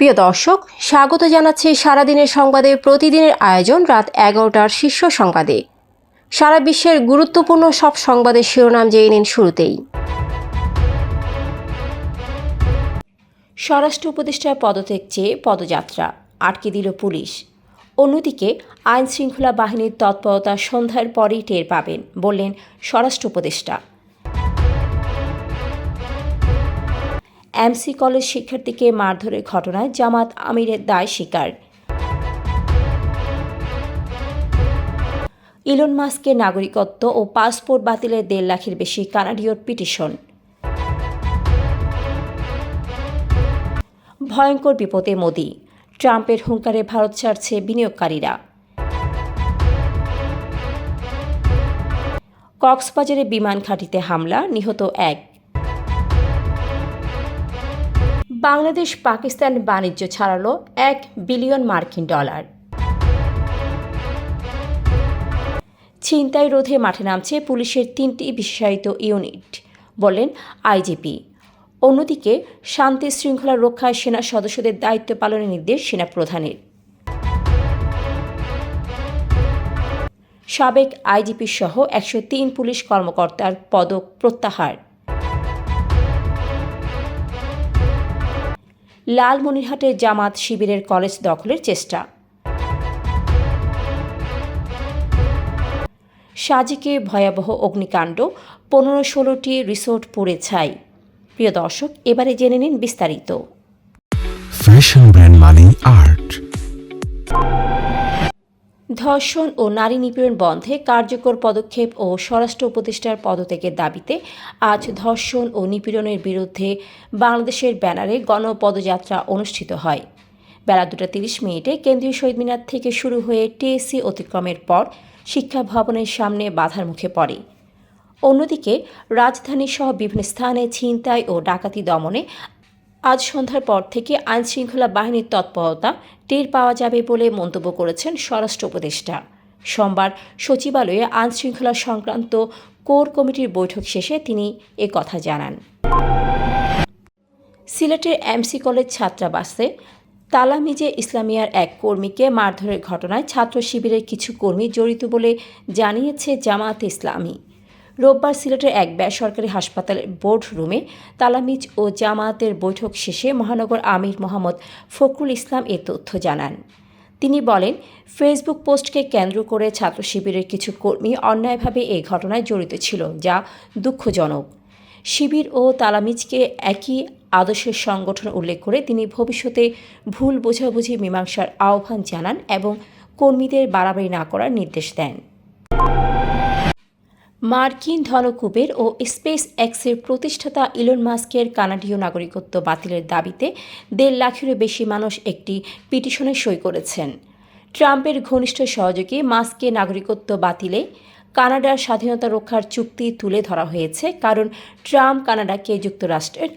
প্রিয় দর্শক, স্বাগত জানাচ্ছি সারাদিনের সংবাদে। প্রতিদিনের আয়োজন রাত এগারোটার শীর্ষ সংবাদে। সারা বিশ্বের গুরুত্বপূর্ণ সব সংবাদের শিরোনাম জেনে নিন শুরুতেই। স্বরাষ্ট্র উপদেষ্টার পদত্যাগ চেয়ে পদযাত্রা, আটকে দিল পুলিশ। অন্যদিকে আইন শৃঙ্খলা বাহিনীর তৎপরতা সন্ধ্যার পরেই টের পাবেন, বললেন স্বরাষ্ট্র উপদেষ্টা। এমসি কলেজ শিক্ষার্থীকে মারধরের ঘটনায় জামাত আমিরের দায় স্বীকার। ইলন মাস্কের নাগরিকত্ব ও পাসপোর্ট বাতিলের দেড় লাখের বেশি কানাডীয় পিটিশন। ভয়ঙ্কর বিপদে মোদি। ট্রাম্পের হুঙ্কারে ভারত ছাড়ছে বিনিয়োগকারীরা। কক্সবাজারে বিমান ঘাঁটিতে হামলা, নিহত এক। বাংলাদেশ পাকিস্তান বাণিজ্য ছাড়ালো এক বিলিয়ন মার্কিন ডলার। ছিনতাই রোধে মাঠে নামছে পুলিশের তিনটি বিশেষায়িত ইউনিট, বলেন আইজিপি। অন্যদিকে, শান্তি শৃঙ্খলা রক্ষায় সেনা সদস্যদের দায়িত্ব পালনের নির্দেশ সেনা প্রধানের। সাবেক আইজিপি সহ একশো তিন পুলিশ কর্মকর্তার পদক প্রত্যাহার। লালমনিরহাটের জামাত শিবিরের কলেজ দখলের চেষ্টা। সাজিকে ভয়াবহ অগ্নিকাণ্ড পনেরো ষোলোটি রিসোর্ট পুড়ে ছাই। প্রিয় দর্শক, এবারে জেনে নিন বিস্তারিত। ফ্যাশন ব্র্যান্ড মানে আর্ট ধর্ষণ ও নারী নিপীড়ন বন্ধে কার্যকর পদক্ষেপ ও স্বরাষ্ট্র উপদেষ্টার পদত্যাগের দাবিতে আজ ধর্ষণ ও নিপীড়নের বিরুদ্ধে বাংলাদেশের ব্যানারে গণপদযাত্রা অনুষ্ঠিত হয়। বেলা দুটা তিরিশ মিনিটে কেন্দ্রীয় শহীদ মিনার থেকে শুরু হয়ে টিএসসি অতিক্রমের পর শিক্ষা ভবনের সামনে বাধার মুখে পড়ে। অন্যদিকে রাজধানী সহ বিভিন্ন স্থানে ছিনতাই ও ডাকাতি দমনে আজ সন্ধ্যার পর থেকে আইন শৃঙ্খলা বাহিনীর তৎপরতা টের পাওয়া যাবে বলে মন্তব্য করেছেন স্বরাষ্ট্র উপদেষ্টা। সোমবার সচিবালয়ে আইন শৃঙ্খলা সংক্রান্ত কোর কমিটির বৈঠক শেষে তিনি এ কথা জানান। সিলেটের এমসি কলেজ ছাত্রাবাসে তালামিজে ইসলামিয়ার এক কর্মীকে মারধরের ঘটনায় ছাত্র শিবিরের কিছু কর্মী জড়িত বলে জানিয়েছে জামায়াতে ইসলামী। রোববার সিলেটের এক বেসরকারি হাসপাতালের বোর্ড রুমে তালামিজ ও জামায়াতের বৈঠক শেষে মহানগর আমির মোহাম্মদ ফখরুল ইসলাম এ তথ্য জানান। তিনি বলেন, ফেসবুক পোস্টকে কেন্দ্র করে ছাত্র শিবিরের কিছু কর্মী অন্যায়ভাবে এই ঘটনায় জড়িত ছিল, যা দুঃখজনক। শিবির ও তালামিজকে একই আদর্শের সংগঠন উল্লেখ করে তিনি ভবিষ্যতে ভুল বোঝাবুঝি, মীমাংসার আহ্বান জানান এবং কর্মীদের বাড়াবাড়ি না করার নির্দেশ দেন। মার্কিন ধনকুবের ও স্পেস এক্সের প্রতিষ্ঠাতা ইলন মাস্কের কানাডীয় নাগরিকত্ব বাতিলের দাবিতে দেড় লাখেরও বেশি মানুষ একটি পিটিশনে সই করেছেন। ট্রাম্পের ঘনিষ্ঠ সহযোগী মাস্কে নাগরিকত্ব বাতিলে কানাডার স্বাধীনতা রক্ষার চুক্তি তুলে ধরা হয়েছে, কারণ ট্রাম্প কানাডাকে যুক্তরাষ্ট্রের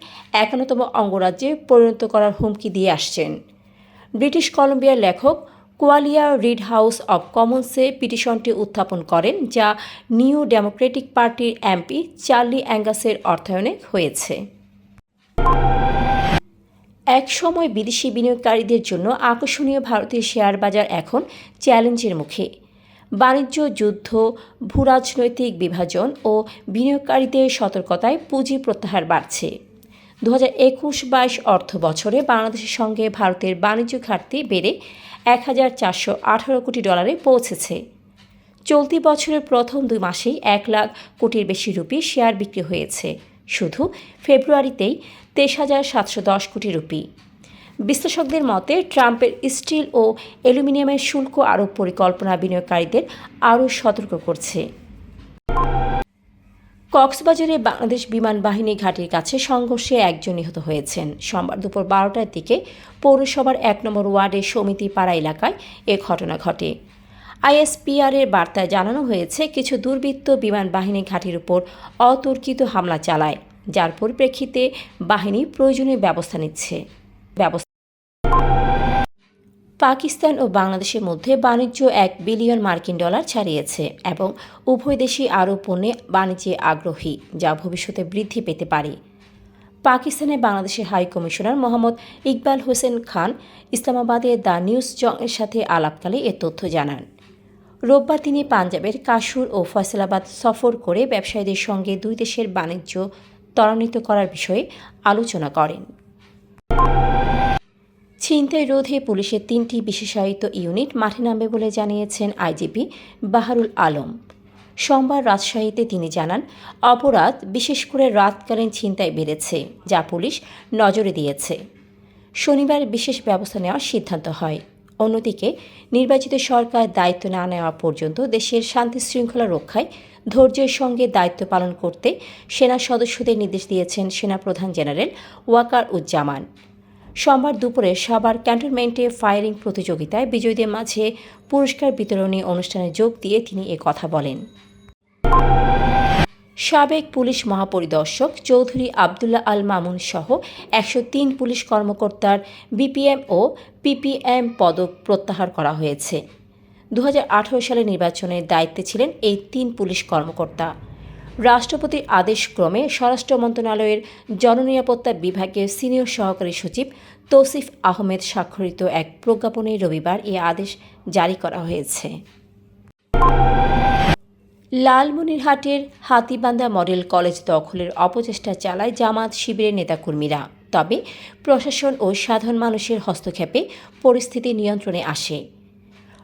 একান্নতম অঙ্গরাজ্যে পরিণত করার হুমকি দিয়ে আসছেন। ব্রিটিশ কলম্বিয়ার লেখক কোয়ালিয়া রিড হাউস অব কমন্সে পিটিশনটি উত্থাপন করেন, যা নিউ ডেমোক্রেটিক পার্টির এমপি চার্লি অ্যাঙ্গাসের অর্থায়নে হয়েছে। এক সময় বিদেশি বিনিয়োগকারীদের জন্য আকর্ষণীয় ভারতীয় শেয়ার বাজার এখন চ্যালেঞ্জের মুখে। বাণিজ্য, যুদ্ধ, ভূরাজনৈতিক বিভাজন ও বিনিয়োগকারীদের সতর্কতায় পুঁজি প্রত্যাহার বাড়ছে। দু হাজার একুশ বাইশ অর্থ বছরে বাংলাদেশের সঙ্গে ভারতের বাণিজ্য ঘাটতি বেড়ে এক হাজার চারশো আঠারো কোটি ডলারে পৌঁছেছে। চলতি বছরের প্রথম দুই মাসেই এক লাখ কোটির বেশি রুপি শেয়ার বিক্রি হয়েছে। শুধু ফেব্রুয়ারিতেই তেইশ হাজার সাতশো দশ কোটি রুপি। বিশ্লেষকদের মতে, ট্রাম্পের স্টিল ও অ্যালুমিনিয়ামের শুল্ক আরোপ পরিকল্পনা বিনিয়োগকারীদের আরও সতর্ক করছে। কক্সবাজারে বাংলাদেশ বিমান বাহিনী ঘাটির কাছে সংঘর্ষে একজন নিহত হয়েছেন। সোমবার দুপুর বারোটার দিকে পৌরসভার এক নম্বর ওয়ার্ডের সমিতি পাড়া এলাকায় এ ঘটনা ঘটে। আইএসপিআর এর বার্তায় জানানো হয়েছে, কিছু দুর্বৃত্ত বিমান বাহিনী ঘাটির উপর অতর্কিত হামলা চালায়, যার পরিপ্রেক্ষিতে বাহিনী প্রয়োজনীয় ব্যবস্থা নিচ্ছে। ব্যবস্থা পাকিস্তান ও বাংলাদেশের মধ্যে বাণিজ্য এক বিলিয়ন মার্কিন ডলার ছাড়িয়েছে এবং উভয় দেশই আরও পণ্যে বাণিজ্যে আগ্রহী, যা ভবিষ্যতে বৃদ্ধি পেতে পারে। পাকিস্তানে বাংলাদেশের হাই কমিশনার মোহাম্মদ ইকবাল হোসেন খান ইসলামাবাদে দ্য নিউজ জংয়ের সাথে আলাপকালে এ তথ্য জানান। রোববার তিনি পাঞ্জাবের কাসুর ও ফয়সালাবাদ সফর করে ব্যবসায়ীদের সঙ্গে দুই দেশের বাণিজ্য ত্বরান্বিত করার বিষয়ে আলোচনা করেন। ছিনতাই রোধে পুলিশের তিনটি বিশেষায়িত ইউনিট মাঠে নামবে বলে জানিয়েছেন আইজিপি বাহারুল আলম। সোমবার রাজশাহীতে তিনি জানান, অপরাধ বিশেষ করে রাতকালীন ছিনতাই বেড়েছে, যা পুলিশ নজরে দিয়েছে। শনিবার বিশেষ ব্যবস্থা নেওয়ার সিদ্ধান্ত হয়। অন্যদিকে, নির্বাচিত সরকার দায়িত্ব না নেওয়া পর্যন্ত দেশের শান্তি শৃঙ্খলা রক্ষায় ধৈর্যের সঙ্গে দায়িত্ব পালন করতে সেনা সদস্যদের নির্দেশ দিয়েছেন সেনাপ্রধান জেনারেল ওয়াকার উজ্জামান সোমবার দুপুরে সাভার ক্যান্টনমেন্টে ফায়ারিং প্রতিযোগিতায় বিজয়ীদের মাঝে পুরস্কার বিতরণী অনুষ্ঠানে যোগ দিয়ে তিনি এ কথা বলেন। সাবেক পুলিশ মহাপরিদর্শক চৌধুরী আবদুল্লাহ আল মামুন সহ একশো তিন পুলিশ কর্মকর্তার বিপিএম ও পিপিএম পদক প্রত্যাহার করা হয়েছে। দু সালে নির্বাচনের দায়িত্বে ছিলেন এই তিন পুলিশ কর্মকর্তা। রাষ্ট্রপতির আদেশক্রমে স্বরাষ্ট্র মন্ত্রণালয়ের জননিরাপত্তা বিভাগের সিনিয়র সহকারী সচিব তৌসিফ আহমেদ স্বাক্ষরিত এক প্রজ্ঞাপনে রবিবার এ আদেশ জারি করা হয়েছে। লালমনিরহাটের হাতিবান্ধা মডেল কলেজ দখলের অপচেষ্টা চালায় জামাত শিবিরের নেতাকর্মীরা। তবে প্রশাসন ও সাধারণ মানুষের হস্তক্ষেপে পরিস্থিতি নিয়ন্ত্রণে আসে।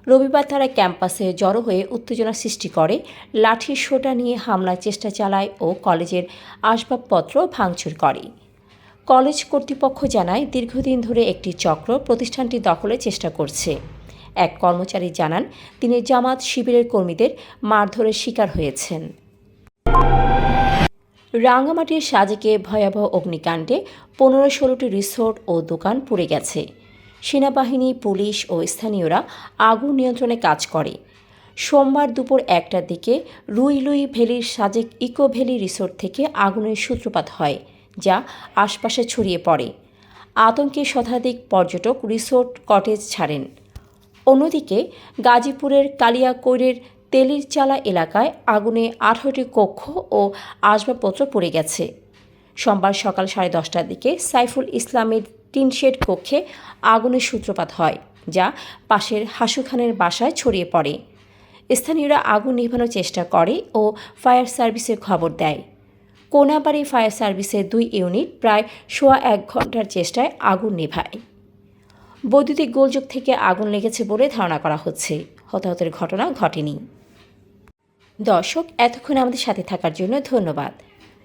রবিবার তারা ক্যাম্পাসে জড়ো হয়ে উত্তেজনা সৃষ্টি করে। লাঠির সোটা নিয়ে হামলার চেষ্টা চালায় ও কলেজের আসবাবপত্র ভাঙচুর করে। কলেজ কর্তৃপক্ষ জানায়, দীর্ঘদিন ধরে একটি চক্র প্রতিষ্ঠানটি দখলের চেষ্টা করছে। এক কর্মচারী জানান, তিনি জামাত শিবিরের কর্মীদের মারধরের শিকার হয়েছেন। রাঙ্গামাটির সাজেকে ভয়াবহ অগ্নিকাণ্ডে পনেরো ষোলোটি রিসোর্ট ও দোকান পুড়ে গেছে। সেনাবাহিনী, পুলিশ ও স্থানীয়রা আগুন নিয়ন্ত্রণে কাজ করে। সোমবার দুপুর একটার দিকে রুই লুই ভ্যালির সাজেক ইকো ভ্যালি রিসোর্ট থেকে আগুনের সূত্রপাত হয়, যা আশপাশে ছড়িয়ে পড়ে। আতঙ্কে শতাধিক পর্যটক রিসোর্ট কটেজ ছাড়েন। অন্যদিকে গাজীপুরের কালিয়াকৈরের তেলির চালা এলাকায় আগুনে আঠারোটি কক্ষ ও আসবাবপত্র পড়ে গেছে। সোমবার সকাল সাড়ে দশটার দিকে সাইফুল ইসলামের টিনশেড কক্ষে আগুনের সূত্রপাত হয়, যা পাশের হাসুখানের বাসায় ছড়িয়ে পড়ে। স্থানীয়রা আগুন নিভানোর চেষ্টা করে ও ফায়ার সার্ভিসের খবর দেয়। কোনাবাড়ি ফায়ার সার্ভিসের দুই ইউনিট প্রায় সোয়া এক ঘণ্টার চেষ্টায় আগুন নেভায়। বৈদ্যুতিক গোলযোগ থেকে আগুন লেগেছে বলে ধারণা করা হচ্ছে। হতাহতের ঘটনা ঘটেনি। দর্শক, এতক্ষণ আমাদের সাথে থাকার জন্য ধন্যবাদ।